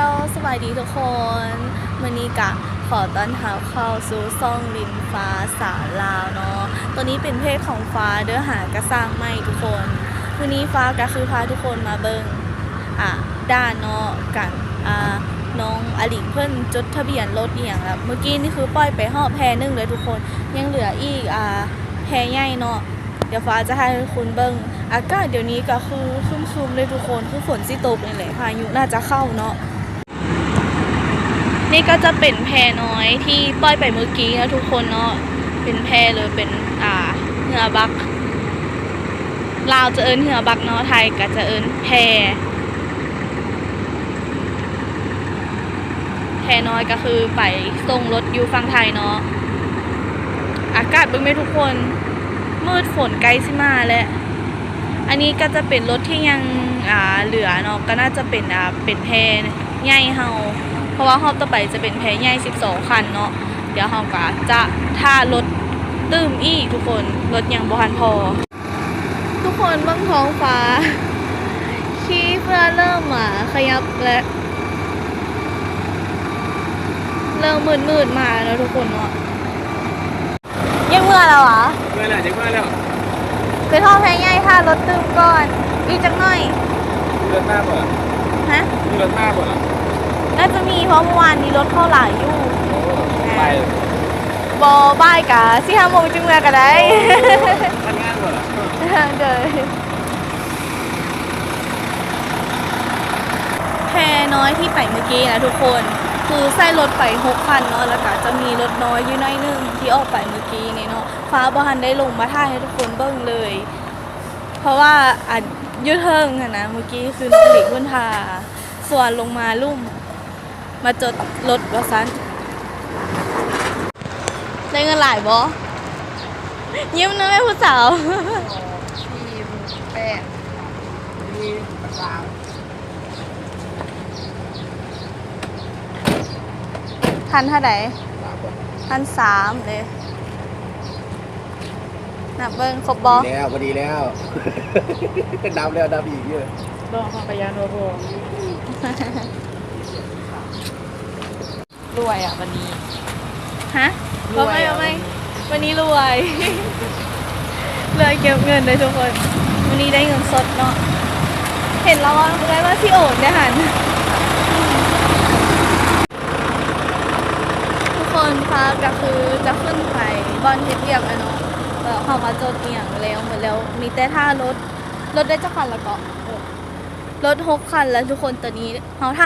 ลสบายดีทุกคนวันนี้กะขอต้อนรับเข้าสู่ซ่องลินฟ้าสาลาวเนาะตัวนี้เป็นเพจของฟ้าเด้อหากระสร้างไม่ทุกคนวันนี้ฟ้าก็คือพาทุกคนมาเบิงอะด้านเนาะกันอ่าน้องอลิงเพิ่นจดทะเบียนรถอหย่างแล้วเมื่อกี้นี่คือปล่อยไปหอบแพรหนึงเลยทุกคนยังเหลืออีกอ่าแพรใหญ่เนาะเดี๋ยวฟ้าจะให้คุณเบิ้งอากาศเดี๋ยวนี้ก็คือครึมๆเลยทุกคนคือฝนสิตกนี่แหละพายุน่าจะเข้าเนาะ นี่ก็จะเป็นแพน้อยที่ปล่อยไปเมื่อกี้นะทุกคนเนาะเป็นแพเลยเป็นอ่าเหือบักลาวจะเอิ้นเหือบักเนาะไทยก็จะเอิ้นแพแพน้อยก็คือไปส่งรถอยู่ฝั่งไทยเนาะอากาศเป็นไหมทุกคน มืดฝนใกล้สิมาแล้วอันนี้ก็จะเป็นรถที่ยังอ่าเหลือเนาะก็น่าจะเป็นอ่าเป็นแพใหญ่เฮา เพราะว่าฮอบต่อไปจะเป็นแพใหญ่12 คันเนาะเดี๋ยวเฮาก็จะท่ารถตื้มอีกทุกคนรถยังบ่ทันพอ ทุกคนเบ้างท้องฟ้าขี้เพื่อเริ่มมาขยับและเริ่มมืดๆมาแล้วทุกคนเนาะยังเมื่อแล้วเหรอเมื่อไหร่จะเมื่อแล้วไปท่อแพงใหญ่ค่ะรถตึมก่อนอีกจังหน่อยเลือดหน้าบ่ล่ะฮะมีเลือดหน้าบ่ล่ะ น่าจะมีเพราะเมื่อวานนี้รถเข้าหลายอยู่ไปบอบ่ายกะสี่ห้าโมงจึงเมื่อก็ได้ทำงานบ่ล่ะเดินแพน้อยที่ไปเมื่อกี้นะทุกคนคือใส่รถไปหกคันเนาะแล้วก็จะมีรถน้อยอยู่หน้อยหนึงที่ออกไปเมื่อกี้นี่เนาะฟ้าบอฮันได้ลงมาถ่ายให้ทุกคนเบิ่งเลย เพราะว่าอันยืดเทิงอะนะเมื่อกี้คือน้องหลิงพุ่นทาส่วนลงมาลุ่ม มาจดรถว่าซันได้เงินหลายบอยิ้มนะแม่ผู้สาวทีมแปดมีสามพันเท่าไหร่สามคนพันสามเลยนับเบิ้งครบบอดีแล้วพอดีแล้วดำแล้วดำอีกเยอะลองของกยานโรโบ รวยอะวันนี้ ฮะรวยเอาอะไหมเอาไหมวันนี้รวยรวยเก็บเงินเลยทุกคน วันนี้ได้เงินสดเนาะ เห็นแล้วว่าได้ว่าที่โอนได้หัน ทุกคนฟ้าก็คือจะขึ้นไปบอนเฮ็ดเรียกอะเนาะแล้วเขามาจดเอียงแล้วหมดแล้ว มีแต่ท่ารถ รถได้เจ้าคันแล้วก็รถหกคันแล้วทุกคนตอนนี้เขาท่า